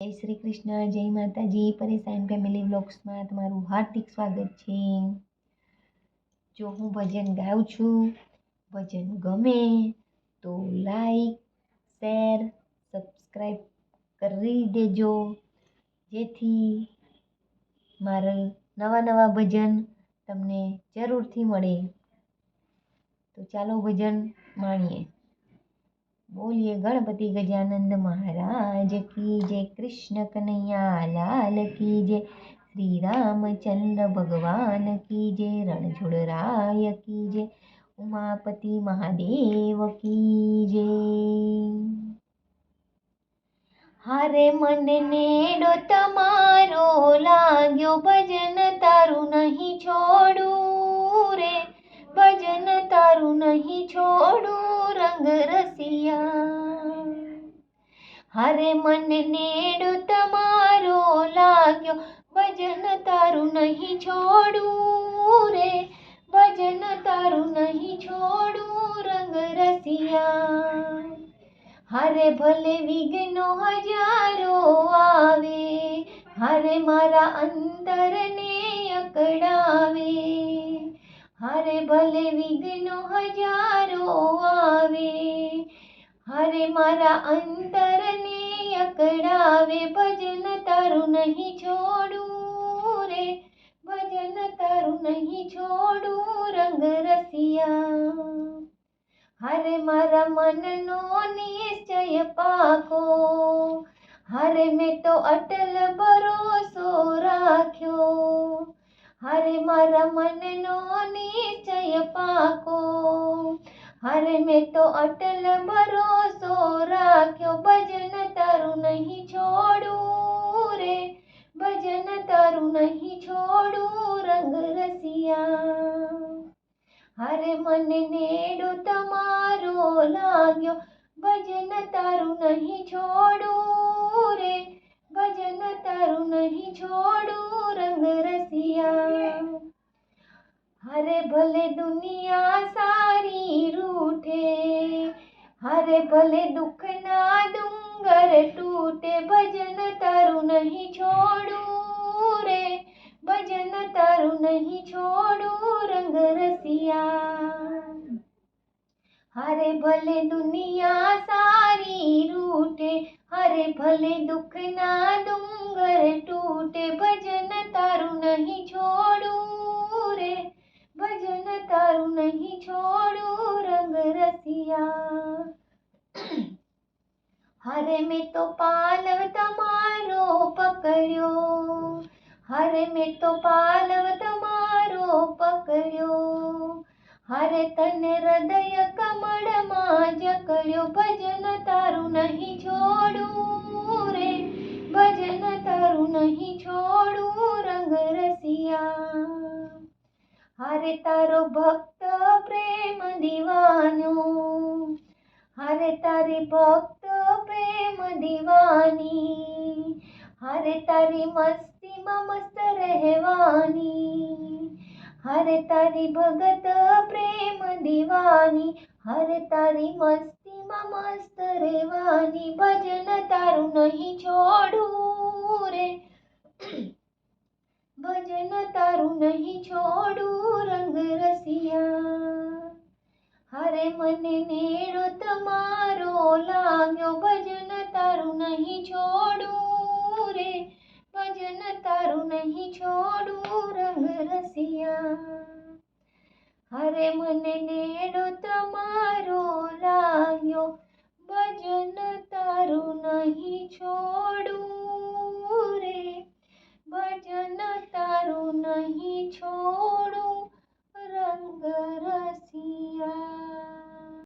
જય શ્રી કૃષ્ણ, જય માતાજી. પરેશાન ફેમિલી બ્લોગ્સમાં તમારું હાર્દિક સ્વાગત છે. જો હું ભજન ગાઉં છું, ભજન ગમે તો લાઈક, શેર સબસ્ક્રાઈબ કરી દેજો. જેથી મારા નવા નવા ભજન તમને જરૂરથી મળે. તો ચાલો ભજન માણીએ. બોલીએ ગણપતિ ગજાનંદ મહારાજ કી જય કૃષ્ણ કનૈયા, લાલ કી જય શ્રી રામચંદ્ર ભગવાન, કી જય રણછોડરાય કી જય ઉમાપતિ મહાદેવ, કી જય. હારે મને નેડો તમારો લાગ્યો, ભજન તારું નહીં છોડું રે, ભજન તારું નહીં છોડું રંગ રસિયા. હારે મને નેડો તમારો લાગ્યો, ભજન તારું નહીં છોડું રે, ભજન તારું નહીં છોડું રંગ રસિયા. હારે ભલે વિઘ્નો હજારો આવે, હારે મારા અંતરને અકળાવે હારે ભલે વિઘ્નો હજારો આવે, હારે મારા અંતરને અકળાવે, ભજન તારું નહીં છોડું રે, ભજન તારું નહીં છોડું રંગ રસિયા. હારે મારા મનનો નિશ્ચય પાકો, હારે મેં તો અટલ ભરોસો હારે મારા મનનો નિશ્ચય પાકો હારે મેં તો અટલ ભરોસો રાખ્યો ભજન તારું નહીં છોડું રે ભજન તારું નહીં છોડું રંગ રસિયા હારે મને નેડો તમારો લાગ્યો ભજન તારું નહીં છોડું રે ભજન તારું નહીં છોડું રંગ રસિયા. હરે ભલે દુનિયા સારી રૂઠે, હરે ભલે દુઃખના ડુંગર તૂટે, ભજન તારું નહીં છોડું રે, ભજન તારું નહીં છોડું રંગ રસિયા. હારે ભલે દુનિયા સારી રૂટે હરે ભલે દુઃખના ડુંગર તૂટે ભજન તારું નહીં છોડું રે ભજન તારું નહીં છોડું રંગ રસિયા હરે મેં તો પાલવ તમારો પકડ્યો હરે મેં તો પાલવ તમારો પકડ્યો હારે તને હૃદય કમળમાં જકડ્યો, ભજન તારું નહીં છોડું રે, ભજન તારું નહીં છોડું રંગ રસિયા. હારે તારો ભક્ત પ્રેમ દીવાનો, હારે તારી ભક્ત પ્રેમ દીવાની, હારે તારી મસ્તીમાં મસ્ત રહેવાની. હારે તારી ભગત પ્રેમ દીવાની, હારે તારી મસ્તીમાં મસ્ત રહેવાની, ભજન તારું નહીં છોડું રે. ભજન તારું નહીં છોડું રંગ રસિયા. હારે મને નેડો તમારો લાગ્યો, ભજન તારું નહીં છોડું રે. ભજન તારું નહીં છોડું હારે મને નેડો